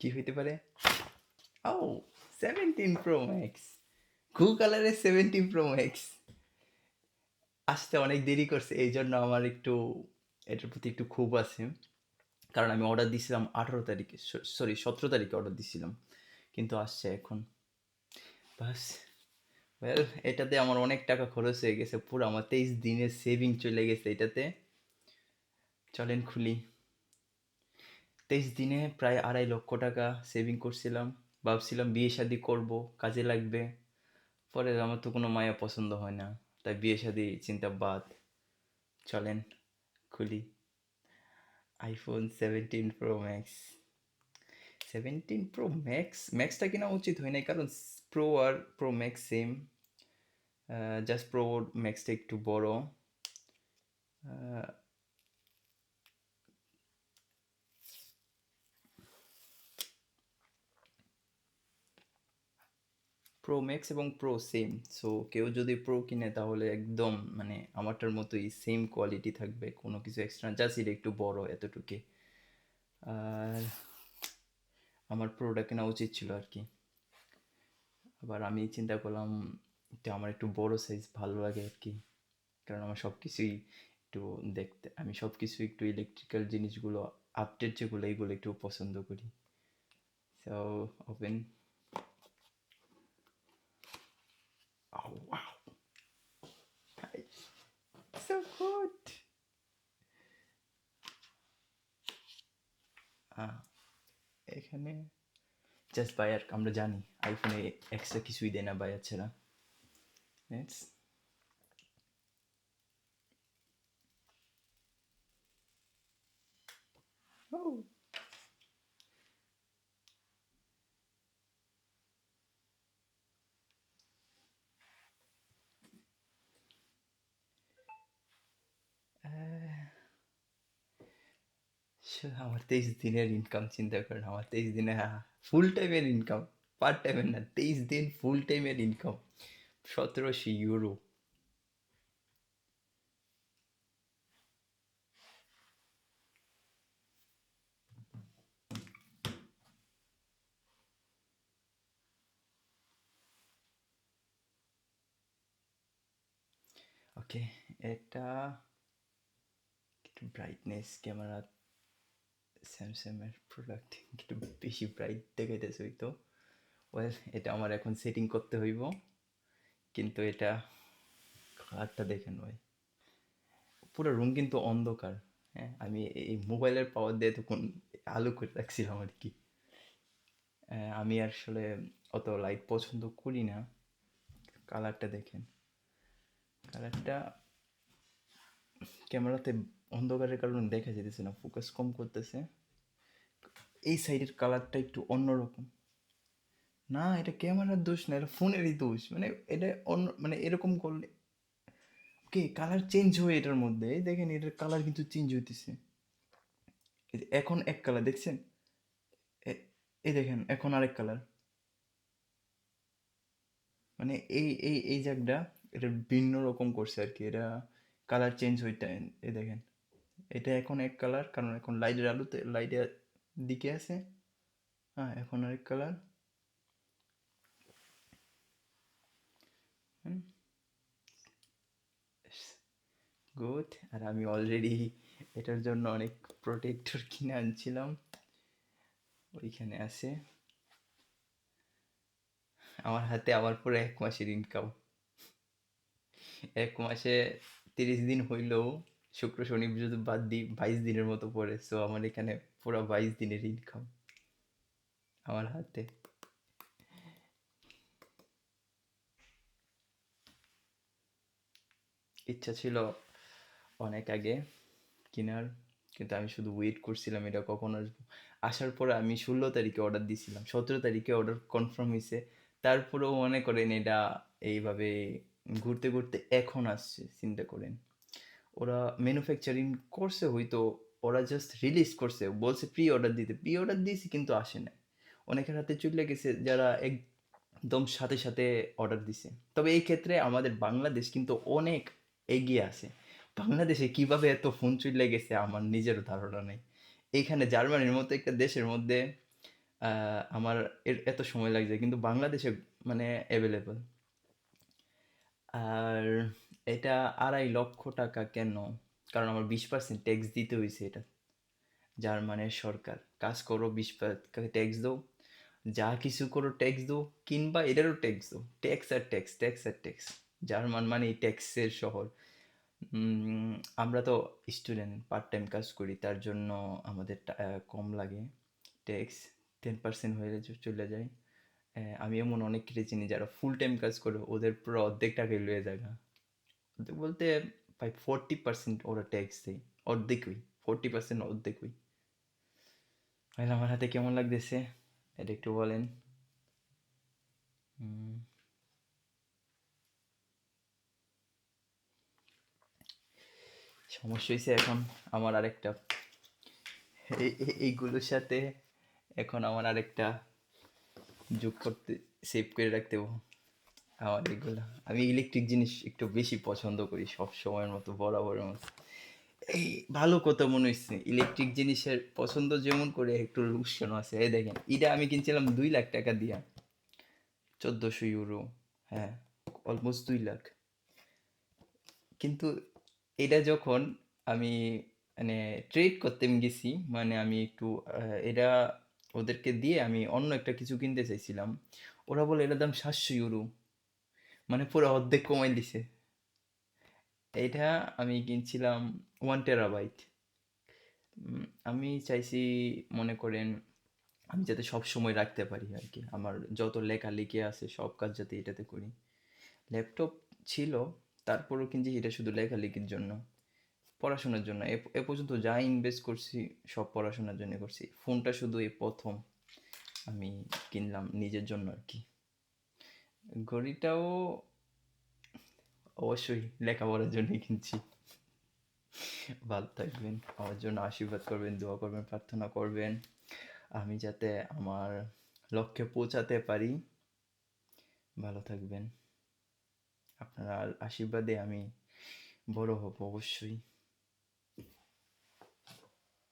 কি হইতে পারে? ও সেভেন্টিন প্রো ম্যাক্স কু কালারের সেভেন্টিন প্রো ম্যাক্স আসতে অনেক দেরি করছে এই জন্য আমার একটু, এটার প্রতি একটু ক্ষোভ আছে। কারণ আমি অর্ডার দিয়েছিলাম আঠারো তারিখে সরি সতেরো তারিখে অর্ডার দিয়েছিলাম কিন্তু আসছে এখন। বাস ওয়েল এটাতে আমার অনেক টাকা খরচ হয়ে গেছে, পুরো আমার তেইশ দিনের সেভিং চলে গেছে এটাতে। চলেন খুলি। তেইশ দিনে প্রায় আড়াই লক্ষ টাকা সেভিং করছিলাম। ভাবছিলাম বিয়ে শাদি করব, কাজে লাগবে। পরে আমার তো কোনো মায়া পছন্দ হয় না, তাই বিয়ে শাদি চিন্তা বাদ। চলেন খুলি। IPhone seventeen pro max seventeen pro max ম্যাক্সটা কেনা উচিত হয় নাই, কারণ প্রো আর pro max same just pro ম্যাক্সটা একটু বড়। প্রো ম্যাক্স এবং প্রো সেম সো কেউ যদি প্রো কিনে, তাহলে একদম মানে আমারটার মতোই সেম কোয়ালিটি থাকবে। কোনো কিছু এক্সট্রা জাস্ট একটু বড় এতটুকু। আর আমার প্রোটা কেনা উচিত ছিল আর কি। আবার আমি চিন্তা করলাম, এটা আমার একটু বড় সাইজ ভালো লাগে আর কি। কারণ আমার সব কিছুই একটু দেখতে, আমি সব কিছু একটু ইলেকট্রিক্যাল জিনিসগুলো আপডেট যেগুলো, এইগুলো একটু পছন্দ করি। সো ওপেন আহ, এখানে জাস্ট বায়ার আমরা জানি আইফোনে এক্সট্রা কিছুই দেয় না বায়ার ছাড়া। নেটস Oh. সে- আমার তেইশ দিনের ইনকাম চিন্তা করেন, আমার তেইশ দিনে ফুল টাইমের ইনকাম পার্ট টাইমের না, তেইশ দিন ফুল টাইমের ইনকাম সতেরোশো ইউরো ওকে এটা, একটু ব্রাইটনেস ক্যামেরা স্যামসাংয়ের প্রোডাক্ট একটু বেশি ব্রাইট দেখাইতেছে হইতো ওয়েল এটা আমার এখন সেটিং করতে হইব। কিন্তু এটা কালারটা দেখেন ভাই। পুরো রুম কিন্তু অন্ধকার হ্যাঁ? আমি এই মোবাইলের পাওয়ার দিয়ে তখন আলো করে রাখছিলাম আর কি। আমি আসলে অত লাইট পছন্দ করি না। কালারটা দেখেন। কালারটা ক্যামেরাতে অন্ধকারের কারণে দেখা যেতেছে না ফোকাস কম করতেছে। এই সাইডের কালারটা একটু অন্যরকম। না, এটা ক্যামেরার দোষ না, এটা ফোনেরই দোষ। মানে এটা অন্য মানে এরকম করলে ওকে কালার চেঞ্জ হয় এটার মধ্যে। দেখেন, এটার কালার কিন্তু চেঞ্জ হইতেছে। এখন এক কালার দেখছেন? এই দেখেন, এখন আরেক কালার মানে এই এই এই জায়গাটা, এটা ভিন্ন রকম করছে আর কি। এটা কালার চেঞ্জ হইতে এই দেখেন। এটা এখন এক কালার কারণ এখন লাইটের আলোতে লাইটের দিকে আছে। হ্যাঁ এখন আরেক কালার গুড আর আমি অলরেডি এটার জন্য অনেক প্রোটেক্টর কিনে আনছিলাম। ওইখানে আছে। আমার হাতে আবার পরে এক মাসের ইনকাম এক মাসে তিরিশ দিন হইলেও শুক্র, শনি যদি বাদ দিই বাইশ দিনের মতো পড়ে। সো আমার এখানে পুরো বাইশ দিনের ইনকাম আমার হাতে। ইচ্ছা ছিল অনেক আগে কেনার, কিন্তু আমি শুধু ওয়েট করছিলাম এটা কখন আসব। আসার পরে আমি ষোলো তারিখে অর্ডার দিয়েছিলাম সতেরো তারিখে অর্ডার কনফার্ম হয়েছে তারপরেও মনে করেন এটা এইভাবে ঘুরতে ঘুরতে এখন আসছে, চিন্তা করেন। ওরা ম্যানুফ্যাকচারিং করছে হয়তো ওরা জাস্ট রিলিজ করছে, বলছে প্রি অর্ডার দিতে প্রি অর্ডার দিয়েছি কিন্তু আসে না অনেকের হাতে চলে গেছে যারা একদম সাথে সাথে অর্ডার দিছে। তবে এই ক্ষেত্রে আমাদের বাংলাদেশ কিন্তু অনেক এগিয়ে আছে। বাংলাদেশে কীভাবে এত ফোন চলে গেছে আমার নিজেরও ধারণা নেই। এইখানে জার্মানির মতো একটা দেশের মধ্যে আমার এর- এত সময় লাগছে, কিন্তু বাংলাদেশে মানে অ্যাভেলেবল আর এটা আড়াই লক্ষ টাকা কেন? কারণ আমার বিশ পার্সেন্ট ট্যাক্স দিতে হয়েছে এটা। জার্মানের সরকার, কাজ করো, বিশ ট্যাক্স দাও। যা কিছু করো ট্যাক্স দাও। কিংবা এটারও ট্যাক্স দাও। ট্যাক্স আর ট্যাক্স ট্যাক্স আর ট্যাক্স জার্মান মানে ট্যাক্সের শহর। আমরা তো স্টুডেন্ট পার্ট টাইম কাজ করি, তার জন্য আমাদের কম লাগে। ট্যাক্স টেন পার্সেন্ট হয়ে চলে যায়। আমি এমন অনেক চিনি যারা ফুল টাইম কাজ করে, ওদের পুরো অর্ধেক টাকাই লয়ে যায় বলতে প্রায় ফোরটি পার্সেন্ট ওরা ট্যাক্স দেয় অর্ধেকই ফোরটি পার্সেন্ট অর্ধেকই তাহলে আমার হাতে কেমন লাগতেছে? এটা একটু বলেন। সমস্যা হয়েছে এখন আমার আরেকটা। এই- এই- এইগুলোর সাথে এখন আমার আরেকটা যোগ করতে সেভ করে রাখতে আমার এগুলো। আমি ইলেকট্রিক জিনিস একটু বেশি পছন্দ করি সব সময়ের মতো, বরাবরের মতো। এই ভালো কথা মনে হচ্ছে ইলেকট্রিক জিনিসের পছন্দ যেমন করে, একটু লুকসান আছে। এই দেখেন, এটা আমি কিনছিলাম দুই লাখ টাকা দিয়া। চোদ্দোশো ইউরো হ্যাঁ অলমোস্ট দুই লাখ। কিন্তু এটা যখন আমি মানে ট্রেড করতে গেছি মানে আমি একটু এটা ওদেরকে দিয়ে আমি অন্য একটা কিছু কিনতে চাইছিলাম। ওরা বলে, এটার দাম সাতশো ইউরো মানে পুরো অর্ধেক কমাই দিছে। এটা আমি কিনছিলাম ওয়ান টেরাবাইট আমি চাইছি, মনে করেন, আমি যাতে সব সময় রাখতে পারি আর কি। আমার যত লেখালেখি আছে, সব কাজ যাতে এটাতে করি। ল্যাপটপ ছিল, তারপরেও কিনছি এটা শুধু লেখালেখির জন্য, পড়াশোনার জন্য। এ পর্যন্ত যা ইনভেস্ট করছি, সব পড়াশোনার জন্য করছি। ফোনটা শুধু এই প্রথম আমি কিনলাম নিজের জন্য আর কি। ঘড়িটাও অবশ্যই লেখাপড়ার জন্যই কিনছি। ভালো থাকবেন, আমার জন্য আশীর্বাদ করবেন, দোয়া করবেন, প্রার্থনা করবেন। আমি যাতে আমার লক্ষ্যে পৌঁছাতে পারি। ভালো থাকবেন। আপনার আশীর্বাদে আমি বড় হব অবশ্যই।